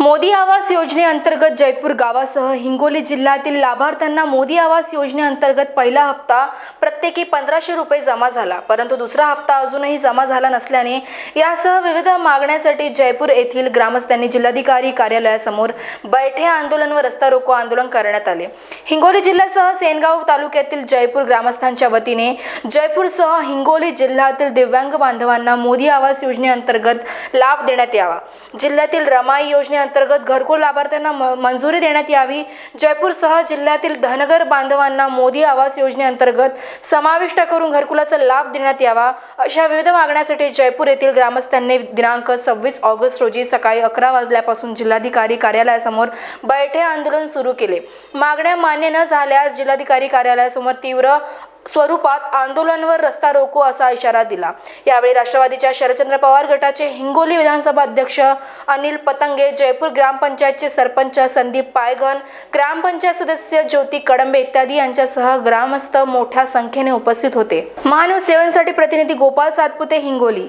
मोदी आवास योजनेअंतर्गत जयपूर गावासह हिंगोली जिल्ह्यातील लाभार्थ्यांना मोदी आवास योजनेअंतर्गत पहिला हप्ता प्रत्येकी पंधराशे रुपये जमा झाला. परंतु दुसरा हप्ता अजूनही जमा झाला नसल्याने यासह विविध मागण्यासाठी जयपूर येथील ग्रामस्थांनी जिल्हाधिकारी कार्यालयासमोर बैठे आंदोलन व रस्ता रोको आंदोलन करण्यात आले. हिंगोली जिल्ह्यासह सेनगाव तालुक्यातील जयपूर ग्रामस्थांच्या वतीने जयपूरसह हिंगोली जिल्ह्यातील दिव्यांग बांधवांना मोदी आवास योजनेअंतर्गत लाभ देण्यात यावा. जिल्ह्यातील रमाई योजने योजनेअंतर्गत घरकुल लाभार्थ्यांना म- मंजुरी देण्यात यावी. जयपूरसह जिल्ह्यातील धनगर बांधवांना मोदी आवास योजनेअंतर्गत समाविष्ट करून घरकुलाचा लाभ देण्यात यावा. अशा विविध मागण्यासाठी जयपूर येथील ग्रामस्थांनी दिनांक सव्वीस ऑगस्ट रोजी सकाळी अकरा वाजल्यापासून जिल्हाधिकारी कार्यालयासमोर बैठे आंदोलन सुरू केले. मागण्या मान्य न झाल्यास जिल्हाधिकारी कार्यालयासमोर तीव्र स्वरूपात आंदोलनवर रस्ता रोको असा इशारा दिला. यावेळी राष्ट्रवादीच्या शरदचंद्र पवार गटाचे हिंगोली विधानसभा अध्यक्ष अनिल पतंगे जयपूर ग्रामपंचायतचे सरपंच संदीप पायगन ग्रामपंचायत सदस्य ज्योती कडंबे इत्यादी यांच्यासह ग्रामस्थ मोठ्या संख्येने उपस्थित होते. महान्यूज सेवनसाठी प्रतिनिधी गोपाल सातपुते हिंगोली.